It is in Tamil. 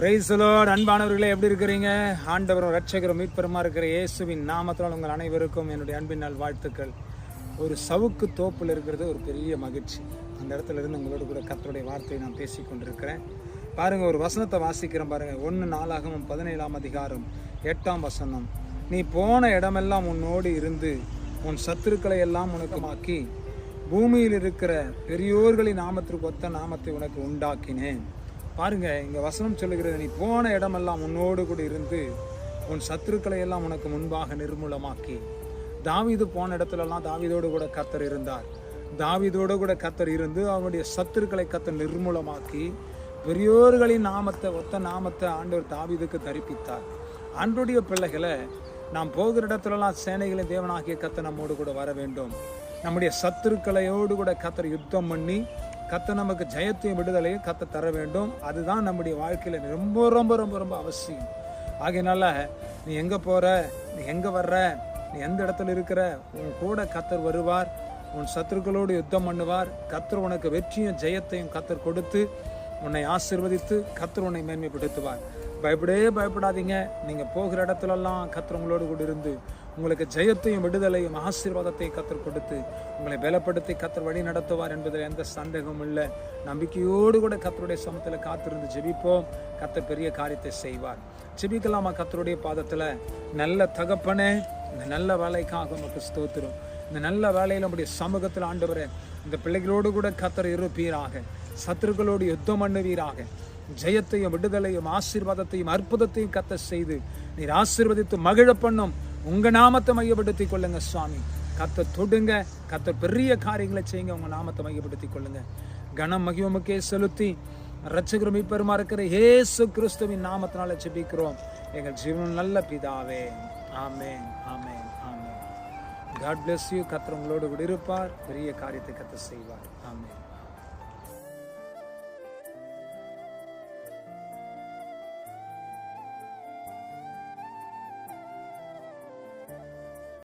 பிரைசலோட் அன்பானவர்களே எப்படி இருக்கிறீங்க? ஆண்டவரும் ரட்சகரும் மீட்பெருமா இருக்கிற இயேசுவின் நாமத்தால் உங்கள் அனைவருக்கும் என்னுடைய அன்பின் நாள் வாழ்த்துக்கள். ஒரு சவுக்கு தோப்பில் இருக்கிறது ஒரு பெரிய மகிழ்ச்சி. அந்த இடத்துல இருந்து உங்களோட கூட கத்தருடைய வார்த்தையை நான் பேசி கொண்டிருக்கிறேன். பாருங்கள் ஒரு வசனத்தை வாசிக்கிறேன் பாருங்கள் ஒன்று நாளாகவும் பதினேழாம் அதிகாரம் எட்டாம் வசனம். நீ போன இடமெல்லாம் உன்னோடு இருந்து உன் சத்துருக்களை எல்லாம் உணக்கமாக்கி பூமியில் இருக்கிற பெரியோர்களின் நாமத்திற்கு ஒத்த நாமத்தை உனக்கு உண்டாக்கினேன். பாருங்க இங்க வசனம் சொல்லுகிறது நீ போன இடமெல்லாம் உன்னோடு கூட இருந்து உன் சத்துருக்களை எல்லாம் உனக்கு முன்பாக நிர்மூலமாக்கி. தாவிது போன இடத்துலலாம் தாவீதோடு கூட கத்தர் இருந்தார். தாவீதோடு கூட கத்தர் இருந்து அவனுடைய சத்துருக்களை கத்தர் நிர்மூலமாக்கி பெரியோர்களின் நாமத்தை ஒத்த நாமத்தை ஆண்டவர் தாவிதுக்கு தரிப்பித்தார். ஆண்டுடைய பிள்ளைகளை நாம் போகிற இடத்துலலாம் சேனைகளின் தேவனாகிய கத்தை நம்மோடு கூட வர வேண்டும். நம்முடைய சத்துருக்களையோடு கூட கத்தர் யுத்தம் பண்ணி கத்த நமக்கு ஜெயத்தையும் விடுதலையும் கத்த தர வேண்டும். அதுதான் நம்முடைய வாழ்க்கையில் ரொம்ப ரொம்ப ரொம்ப ரொம்ப அவசியம். ஆகையினால நீ எங்கே போகிற நீ எங்கே வர்ற? நீ எந்த இடத்துல இருக்கிற? உன் கூட கத்தர் வருவார். உன் சத்துருக்களோடு யுத்தம் பண்ணுவார். கத்தர் உனக்கு வெற்றியும் ஜெயத்தையும் கத்தர் கொடுத்து உன்னை ஆசிர்வதித்து கத்தர் உன்னை மேன்மைப்படுத்துவார். பயப்படவே பயப்படாதீங்க. நீங்கள் போகிற இடத்துலலாம் கத்திரவங்களோடு உங்களோடு கூட இருந்து உங்களுக்கு ஜெயத்தையும் விடுதலையும் ஆசீர்வாதத்தையும் கத்தர் கொடுத்து உங்களை பலப்படுத்தி கத்தர் வழி நடத்துவார் என்பதில் எந்த சந்தேகமும் இல்லை. நம்பிக்கையோடு கூட கத்தருடைய சமத்தில் காத்திருந்து ஜெபிப்போம். கத்த பெரிய காரியத்தை செய்வார். ஜெபிக்கலாமா கத்தருடைய பாதத்தில்? நல்ல தகப்பனே இந்த நல்ல வேலைக்காக உமக்கு ஸ்தோத்திரம். இந்த நல்ல வேலையில் நம்முடைய சமூகத்தில் ஆண்டவரே இந்த பிள்ளைகளோடு கூட கத்தர் இருப்பீராக. சத்துருக்களோடு யுத்தம் பண்ணுவீராக. ஜெயத்தையும் விடுதலையும் ஆசீர்வாதத்தையும் அற்புதத்தையும் கத்த செய்து நீர் ஆசீர்வதித்து மகிழ பண்ணும். உங்க நாமத்தை மையப்படுத்தி கொள்ளுங்க சுவாமி. கத்த தொடுங்க கத்த பெரிய காரியங்களை செய்யுங்க உங்க நாமத்தை மையப்படுத்தி கொள்ளுங்க. கனம் மகிமமுக்கே செலுத்தி ரட்சகரும் மீட்பெருமா இருக்கிற ஏசு கிறிஸ்துவின் நாமத்தினால ஜெபிக்கிறோம். எங்கள் ஜீவன் நல்ல பிதாவே. ஆமேன் ஆமேன் ஆமேன். காட் பிளஸ் யூ கத்தர் உங்களோடு கூட இருப்பார். பெரிய காரியத்தை கத்த செய்வார். ஆமேன்.